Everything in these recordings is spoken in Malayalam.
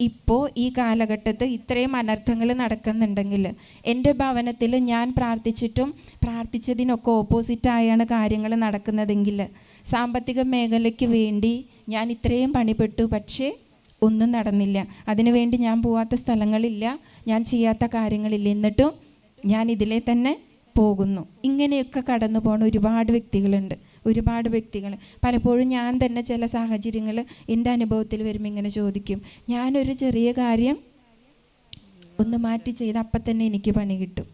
ഇപ്പോൾ ഈ കാലഘട്ടത്ത് ഇത്രയും അനർത്ഥങ്ങൾ നടക്കുന്നുണ്ടെങ്കിൽ എന്റെ ഭവനത്തിൽ ഞാൻ പ്രാർത്ഥിച്ചിട്ടും പ്രാർത്ഥിച്ചതിനൊക്കെ ഓപ്പോസിറ്റായാണ് കാര്യങ്ങൾ നടക്കുന്നതെങ്കിൽ സാമ്പത്തിക മേഖലയ്ക്ക് വേണ്ടി ഞാൻ ഇത്രയും പണിപ്പെട്ടു. പക്ഷേ ഒന്നും നടന്നില്ല. അതിനുവേണ്ടി ഞാൻ പോവാത്ത സ്ഥലങ്ങളില്ല. ഞാൻ ചെയ്യാത്ത കാര്യങ്ങളില്ല. എന്നിട്ടും ഞാൻ ഇതിലെ തന്നെ പോകുന്നു. ഇങ്ങനെയൊക്കെ കടന്നു പോണ ഒരുപാട് വ്യക്തികളുണ്ട്. ഒരുപാട് വ്യക്തികൾ. പലപ്പോഴും ഞാൻ തന്നെ ചില സാഹചര്യങ്ങൾ എന്റെ അനുഭവത്തിൽ വരുമ്പോൾ ഇങ്ങനെ ചോദിക്കും. ഞാനൊരു ചെറിയ കാര്യം ഒന്ന് മാറ്റി ചെയ്ത് അപ്പം തന്നെ എനിക്ക് പണി കിട്ടും.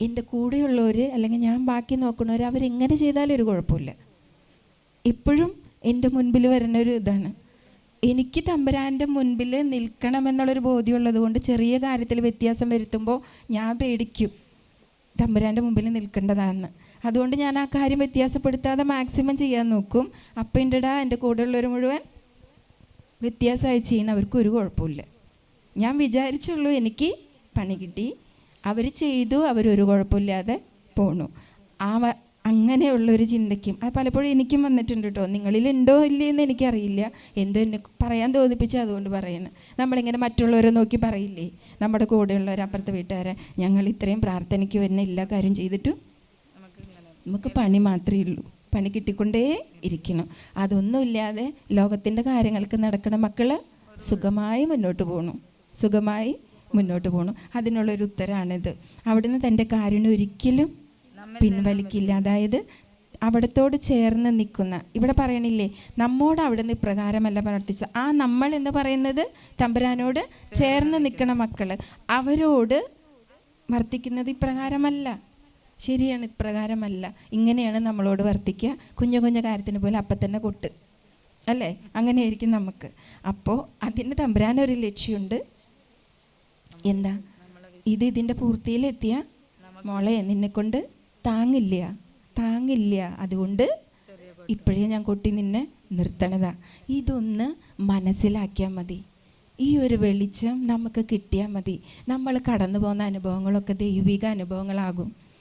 എന്റെ കൂടെയുള്ളവർ അല്ലെങ്കിൽ ഞാൻ ബാക്കി നോക്കുന്നവർ അവരെങ്ങനെ ചെയ്താലും ഒരു കുഴപ്പമില്ല. ഇപ്പോഴും എന്റെ മുൻപിൽ വരുന്ന ഒരു ഇതാണ്. എനിക്ക് തമ്പുരാന്റെ മുൻപിൽ നിൽക്കണമെന്നുള്ളൊരു ബോധ്യമുള്ളത് കൊണ്ട് ചെറിയ കാര്യത്തിൽ വ്യത്യാസം വരുത്തുമ്പോൾ ഞാൻ പേടിക്കും. തമ്പുരാന്റെ മുമ്പിൽ നിൽക്കേണ്ടതാണെന്ന്. അതുകൊണ്ട് ഞാൻ ആ കാര്യം വ്യത്യാസപ്പെടുത്താതെ മാക്സിമം ചെയ്യാൻ നോക്കും. അപ്പം എന്റെ എന്റെ കൂടെയുള്ളവർ മുഴുവൻ വ്യത്യാസമായി ചെയ്യുന്ന അവർക്ക് ഒരു കുഴപ്പമില്ല ഞാൻ വിചാരിച്ചുള്ളൂ എനിക്ക് പണി കിട്ടി. അവർ ചെയ്തു അവരൊരു കുഴപ്പമില്ലാതെ പോണു. ആ അങ്ങനെയുള്ളൊരു ചിന്തയ്ക്കും അത് പലപ്പോഴും എനിക്കും വന്നിട്ടുണ്ട് കേട്ടോ നിങ്ങളിലുണ്ടോ ഇല്ലേ എന്ന് എനിക്കറിയില്ല. എന്തോ എന്നെ പറയാൻ തോന്നിപ്പിച്ച് അതുകൊണ്ട് പറയുന്നത് നമ്മളിങ്ങനെ മറ്റുള്ളവരെ നോക്കി പറയില്ലേ? നമ്മുടെ കൂടെയുള്ളവർ അപ്പുറത്തെ വീട്ടുകാരെ. ഞങ്ങൾ ഇത്രയും പ്രാർത്ഥനയ്ക്ക് വരുന്ന എല്ലാ കാര്യം ചെയ്തിട്ടും നമുക്ക് പണി മാത്രമേ ഉള്ളൂ. പണി കിട്ടിക്കൊണ്ടേ ഇരിക്കണം. അതൊന്നുമില്ലാതെ ലോകത്തിന്റെ കാര്യങ്ങൾക്ക് നടക്കണ മക്കൾ സുഖമായി മുന്നോട്ട് പോകണു സുഖമായി മുന്നോട്ട് പോകണം അതിനുള്ളൊരു ഉത്തരമാണിത് അവിടുന്ന് തന്റെ കാരുണ്യം ഒരിക്കലും പിൻവലിക്കില്ല അതായത് അവിടത്തോട് ചേർന്ന് നിൽക്കുന്ന ഇവിടെ പറയണില്ലേ നമ്മോട് അവിടുന്ന് ഇപ്രകാരമല്ല പ്രവർത്തിച്ച. ആ നമ്മൾ എന്ന് പറയുന്നത് തമ്പുരാനോട് ചേർന്ന് നിൽക്കണ മക്കൾ അവരോട് വർത്തിക്കുന്നത് ഇപ്രകാരമല്ല. ശരിയാണ് ഇപ്രകാരമല്ല. ഇങ്ങനെയാണ് നമ്മളോട് വർത്തിക്കുക. കുഞ്ഞു കുഞ്ഞു കാര്യത്തിന് പോലെ അപ്പം തന്നെ കൊട്ട്. അല്ലേ? അങ്ങനെയായിരിക്കും നമുക്ക്. അപ്പോൾ അതിന് തമ്പുരാനൊരു ലക്ഷ്യമുണ്ട്. എന്താ? ഇത് ഇതിന്റെ പൂർത്തിയിലെത്തിയ മോളെ നിന്നെ കൊണ്ട് താങ്ങില്ല. താങ്ങില്ല. അതുകൊണ്ട് ഇപ്പോഴേ ഞാൻ കൊട്ടി നിന്നെ നിർത്തണതാ. ഇതൊന്ന് മനസ്സിലാക്കിയാൽ മതി. ഈ ഒരു വെളിച്ചം നമുക്ക് കിട്ടിയാൽ മതി. നമ്മൾ കടന്നു പോകുന്ന അനുഭവങ്ങളൊക്കെ ദൈവിക അനുഭവങ്ങളാകും.